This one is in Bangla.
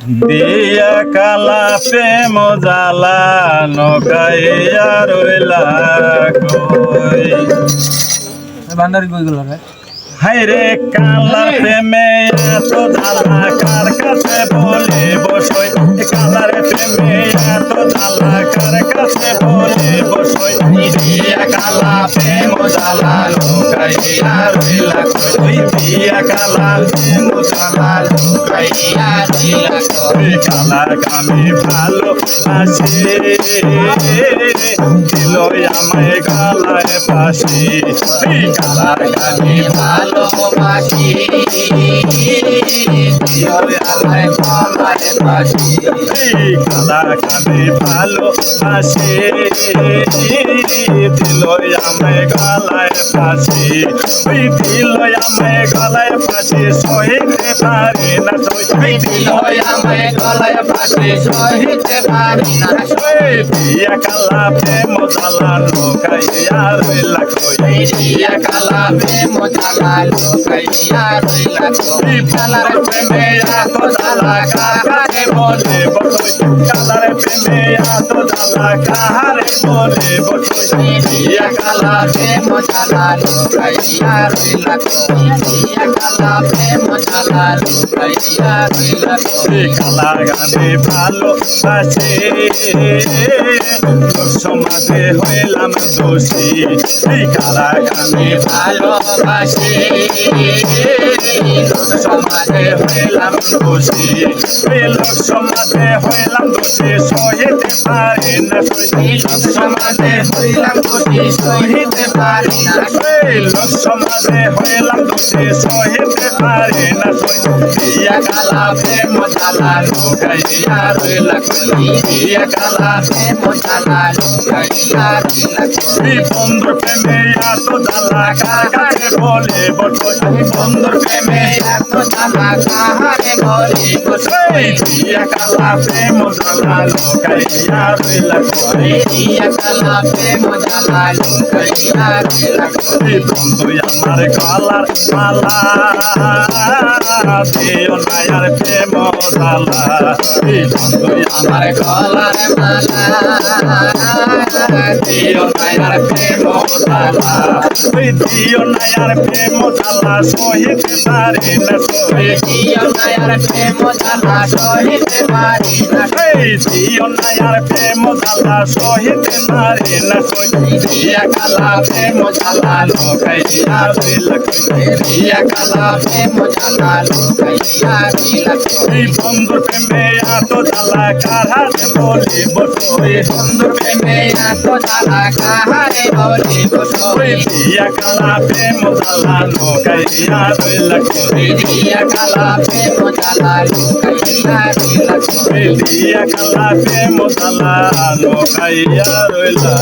দিয়া কালা প্রেম জালা নকাইয়া রইলা কই। ভান্ডারি কই গেল রে? হাইরে কালা প্রেমে এত জ্বালা রইলা কই দিয়া কালা প্রেম জ্বালা লুকাইয়া রইলা কই কালা গানে ভালো আসে দিল আমায় গালায় পাশে এই কালা ভালো পাশে আসে দিল আমায় গালায় পাশে ওই দিল আমায় গালায় পাশে সহিতে পারে না সই দিল আমায় গালায় পাশে সহিতে পারে না সই দিয়া কালা প্রেম জ্বালা লোকাইয়া রইলা কই দিয়া কালা প্রেম জ্বালা লোকাইয়া রইলা কই কালার প্রেমে এত জ্বালা কাহারে বলে বসই কালার প্রেমে এত জ্বালা কাহারে বলে দিয়া কালা প্রেম জ্বালা লোকাইয়া রইলা দিয়া কালা প্রেম জ্বালা লোকাইয়া রইলা কালা ভালো আছে। সমাজে হইলাম দোষী। কালা গানে ভালোবাসি সমাজে হইলাম দোষী এই লোক সমাজে হইলাম দোষী সহিতে পারে না সই লোক সমাজে হইলাম দোষী সহিতে পারে না এই লোক সমাজে হইলাম দোষী সহিতে পারে না সই দিয়া কালা প্রেম জ্বালা লোকাইয়া রইলা কই দিয়া কালা প্রেম জ্বালা লোকাইয়া রইলা কই বন্ধুর প্রেমে এত জ্বালা কার কাছে বলে বসই বন্ধুর প্রেমে এত জ্বালা কাহারে বলে বসই দিয়া কালা প্রেম জ্বালা লোকাইয়া রইলা কই দিয়া কালা প্রেম জ্বালা লোকাইয়া আমার গলার মালা আমার গলার মালা দিও নায়ার প্রেম জ্বালা ওই দিও নায়ার প্রেম জ্বালা সহিতে পারে না দিও নায়ার প্রেম জ্বালা সহিতে পারে না। দিও নায়ার প্রেম জ্বালা সহিতে পারে না দিয়া কালা প্রেম জ্বালা লোকাইয়া দিয়া কালা প্রেম বন্ধুর প্রেমে এত জ্বালা কাহারে বলে বসই বন্ধুর প্রেমে এত জ্বালা কাহারে বলে বসই দিয়া কালা প্রেম জ্বালা লোকাইয়া রইলা কই দিয়া কালা প্রেম জ্বালা লোকাইয়া রইলা কই দিয়া কালা প্রেম জ্বালা লোকাইয়া রইলা।